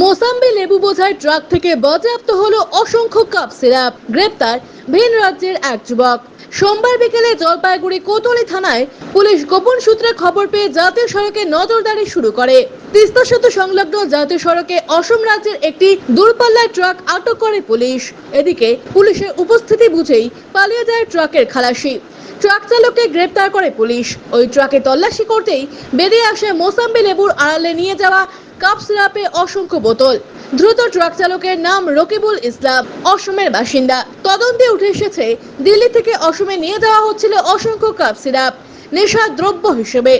মোসাম্বি লেবু বোঝায় ট্রাক থেকে বাজেয়াপ্ত হলো অসংখ্য কাপ সিরাপ। গ্রেপ্তার ভিন রাজ্যের এক যুবক। সোমবার বিকেলে জলপাইগুড়ি কোতলি থানায় পুলিশ গোপন সূত্রে খবর পেয়ে জাতীয় সড়কে নজরদারি শুরু করে। তিস্তা সেতু সংলগ্ন জাতীয় সড়কে অসম রাজ্যের একটি দূরপাল্লার ট্রাক আটক করে পুলিশ। এদিকে পুলিশের উপস্থিতি বুঝেই পালিয়ে যায় ট্রাকের খালাসি। ট্রাক চালককে গ্রেপ্তার করে পুলিশ। ওই ট্রাকে তল্লাশি করতেই বেরিয়ে আসে মোসাম্বি লেবুর আড়ালে নিয়ে যাওয়া কাপ সিরাপে অসংখ্য বোতল। দ্রুত ট্রাক চালকের নাম রকিবুল ইসলাম, অসমের বাসিন্দা। তদন্তে উঠে এসেছে, দিল্লি থেকে অসমে নিয়ে যাওয়া হচ্ছিল অসংখ্য কাপ সিরাপ নেশা দ্রব্য হিসেবে।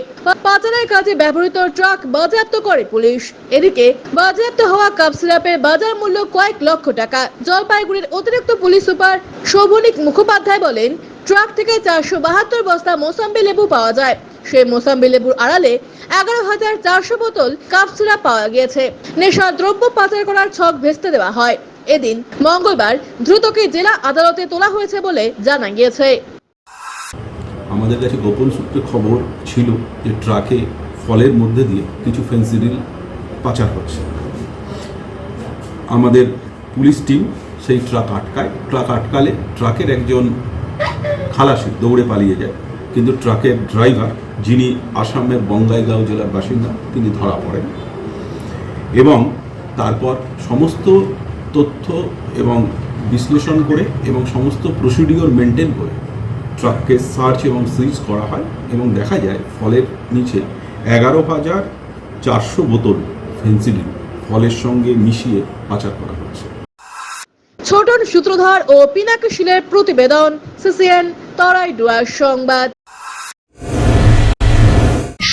পাচারের কাজে ব্যবহৃত ট্রাক বাজেয়াপ্ত করে পুলিশ। এদিকে, বাজেয়াপ্ত হওয়া কাপ সিরাপের বাজার মূল্য কয়েক লক্ষ টাকা। জলপাইগুড়ির অতিরিক্ত পুলিশ সুপার শোভনিক মুখোপাধ্যায় বলেন, ট্রাক থেকে চারশো বাহাত্তর বস্তা মোসাম্বি লেবু পাওয়া যায়। সেই মোসাম্বি লেবুর আড়ালে এগারো হাজার চারশো বোতল কাপ সিরাপ পাওয়া গিয়েছে। নেশা দ্রব্য পাচার করার ছক ভেস্তে দেওয়া হয়। এদিন মঙ্গলবার দ্রুতকে জেলা আদালতে তোলা হয়েছে বলে জানা গিয়েছে। আমাদের কাছে গোপন সূত্রে খবর ছিল যে ট্রাকে ফলের মধ্যে দিয়ে কিছু ফেন্সিডিল পাচার হচ্ছে। আমাদের পুলিশ টিম সেই ট্রাক আটকায়। ট্রাক আটকালে ট্রাকের একজন খালাসি দৌড়ে পালিয়ে যায়। কিন্তু ট্রাকের ড্রাইভার, যিনি আসামের বঙ্গাইগাঁও জেলার বাসিন্দা, তিনি ধরা পড়েন। এবং তারপর সমস্ত তথ্য এবং বিশ্লেষণ করে এবং সমস্ত প্রসিডিওর মেনটেন করে ট্রাককে সার্চ এবং সিজ করা হয় এবং দেখা যায় ফলের নিচে এগারো হাজার চারশো বোতল ফেন্সিডিল ফলের সঙ্গে মিশিয়ে পাচার করা হচ্ছে। ছোটন সূত্রধর ও পিনাকি শিলের প্রতিবেদন, সিসিএন, তরাই ডুয়ার সংবাদ।